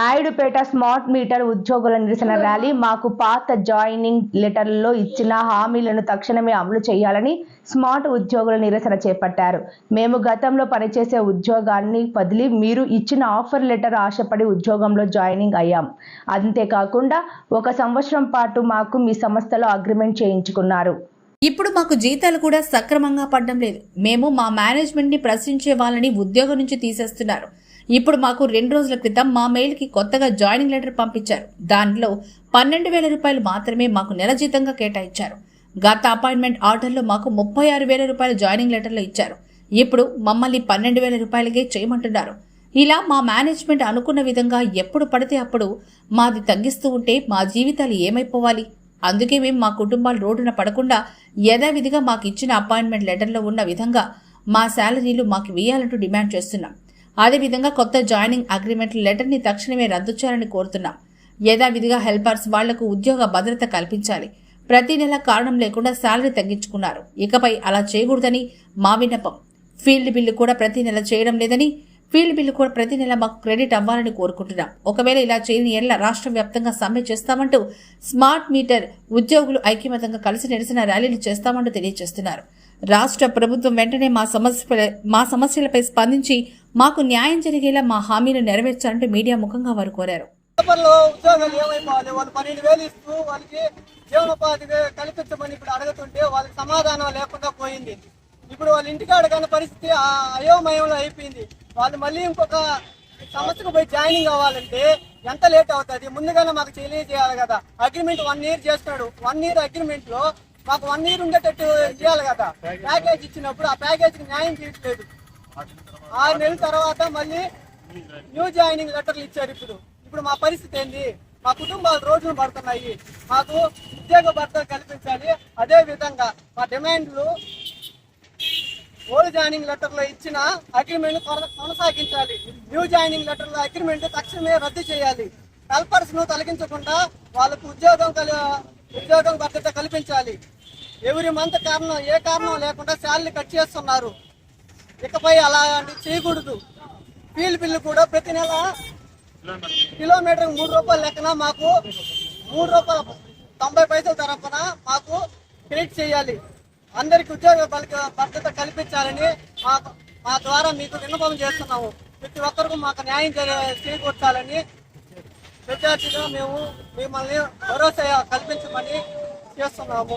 Naidupeta smart meter ఉద్యోగుల నిరసన rally. మాకు పాత జాయినింగ్ లెటర్లలో ఇచ్చిన హామీలను తక్షణమే అమలు చేయాలని స్మార్ట్ ఉద్యోగుల నిరసన చేపట్టారు. మేము గతంలో పనిచేసే ఉద్యోగాన్ని వదిలి మీరు ఇచ్చిన ఆఫర్ లెటర్ ఆశపడి ఉద్యోగంలో జాయినింగ్ అయ్యాం. అంతేకాకుండా ఒక సంవత్సరం పాటు మాకు మీ సంస్థలో అగ్రిమెంట్ చేయించుకున్నారు. ఇప్పుడు మాకు జీతాలు కూడా సక్రమంగా పడడం లేదు. మేము మా మేనేజ్మెంట్ని ప్రశ్నించే వాళ్ళని ఉద్యోగం నుంచి తీసేస్తున్నారు. ఇప్పుడు మాకు రెండు రోజుల క్రితం మా మెయిల్కి కొత్తగా జాయినింగ్ లెటర్ పంపించారు. దాంట్లో పన్నెండు వేల రూపాయలు మాత్రమే మాకు నెల జీతంగా కేటాయించారు. గత అపాయింట్మెంట్ ఆర్డర్లో మాకు ముప్పై ఆరు వేల రూపాయల జాయినింగ్ లెటర్లు ఇచ్చారు. ఇప్పుడు మమ్మల్ని పన్నెండు వేల రూపాయలకే చేయమంటున్నారు. ఇలా మా మేనేజ్మెంట్ అనుకున్న విధంగా ఎప్పుడు పడితే అప్పుడు మాది తగ్గిస్తూ ఉంటే మా జీవితాలు ఏమైపోవాలి? అందుకే మేము మా కుటుంబాలు రోడ్డున పడకుండా యథావిధిగా మాకు ఇచ్చిన అపాయింట్మెంట్ లెటర్లో ఉన్న విధంగా మా శాలరీలు మాకు వేయాలంటూ డిమాండ్ చేస్తున్నాం. అదేవిధంగా కొత్త జాయినింగ్ అగ్రిమెంట్ లెటర్ని తక్షణమే రద్దు చేయాలని కోరుతున్నాం. యథావిధిగా హెల్పర్స్ వాళ్ళకు ఉద్యోగ భద్రత కల్పించాలి. ప్రతి నెల కారణం లేకుండా శాలరీ తగ్గించుకున్నారు. ఇకపై అలా చేయకూడదని మా విన్నపం. ఫీల్డ్ బిల్లు కూడా ప్రతి నెల చేయడం లేదని ఫీల్డ్ బిల్లు కూడా ప్రతి నెల మాకు క్రెడిట్ అవ్వాలని కోరుకుంటున్నాం. ఒకవేళ ఇలా చేయని ఏళ్ళ రాష్ట్ర వ్యాప్తంగా సమ్మె చేస్తామంటూ స్మార్ట్ మీటర్ ఉద్యోగులు ఐక్యమతంగా కలిసి నిరసన ర్యాలీలు చేస్తామంటూ తెలియజేస్తున్నారు. రాష్ట్ర ప్రభుత్వం వెంటనే మా సమస్య మా సమస్యలపై స్పందించి మాకు న్యాయం జరిగేలా మా హామీలు నెరవేర్చాలంటూ మీడియా ముఖంగా వారు కోరారు. పేపర్లో ఉద్యోగాలు ఏమైపోవాలి? వాళ్ళు పన్నెండు వేలు ఇస్తూ వాళ్ళకి జీవనోపాధి కల్పించమని ఇప్పుడు అడుగుతుంటే వాళ్ళకి సమాధానం లేకుండా పోయింది. ఇప్పుడు వాళ్ళ ఇంటికాడ అడగని పరిస్థితి ఆ అయోమయంలో అయిపోయింది. వాళ్ళు మళ్ళీ ఇంకొక సంస్థకు పోయి జాయినింగ్ అవ్వాలంటే ఎంత లేట్ అవుతుంది? ముందుగానే మాకు తెలియజేయాలి కదా. అగ్రిమెంట్ వన్ ఇయర్ చేస్తున్నాడు వన్ ఇయర్ అగ్రిమెంట్లో మాకు వన్ ఇయర్ ఉండేటట్టు చేయాలి కదా. ప్యాకేజ్ ఇచ్చినప్పుడు ఆ ప్యాకేజ్కి న్యాయం చేయట్లేదు. ఆరు నెలల తర్వాత మళ్ళీ న్యూ జాయినింగ్ లెటర్లు ఇచ్చారు ఇప్పుడు. ఇప్పుడు మా పరిస్థితి ఏంది? మా కుటుంబాలు రోజులు పడుతున్నాయి. మాకు ఉద్యోగ భర్త కల్పించాలి. అదే విధంగా మా డిమాండ్లు ఓల్డ్ జాయినింగ్ లెటర్లో ఇచ్చిన అగ్రిమెంట్ కొనసాగించాలి. న్యూ జాయినింగ్ లెటర్లో అగ్రిమెంట్ తక్షణమే రద్దు చేయాలి. హెల్పర్స్ను తొలగించకుండా వాళ్ళకు ఉద్యోగం కలి ఉద్యోగం భద్రత కల్పించాలి. ఎవరి మంత్ కారణం ఏ కారణం లేకుండా శాలరీ కట్ చేస్తున్నారు. ఇకపై అలాంటి చేయకూడదు. ఫీల్ బిల్లు కూడా ప్రతి నెల కిలోమీటర్ మూడు రూపాయల లెక్కన మాకు మూడు రూపాయల తొంభై పైసల తరఫున మాకు క్రెడిట్ చేయాలి. అందరికి ఉద్యోగ భద్రత కల్పించాలని మా మా ద్వారా మీకు విన్నపం చేస్తున్నాము. ప్రతి ఒక్కరికి మాకు న్యాయం చేకూర్చాలని విద్యార్థిగా మేము మిమ్మల్ని భరోసా కల్పించమని చేస్తున్నాము.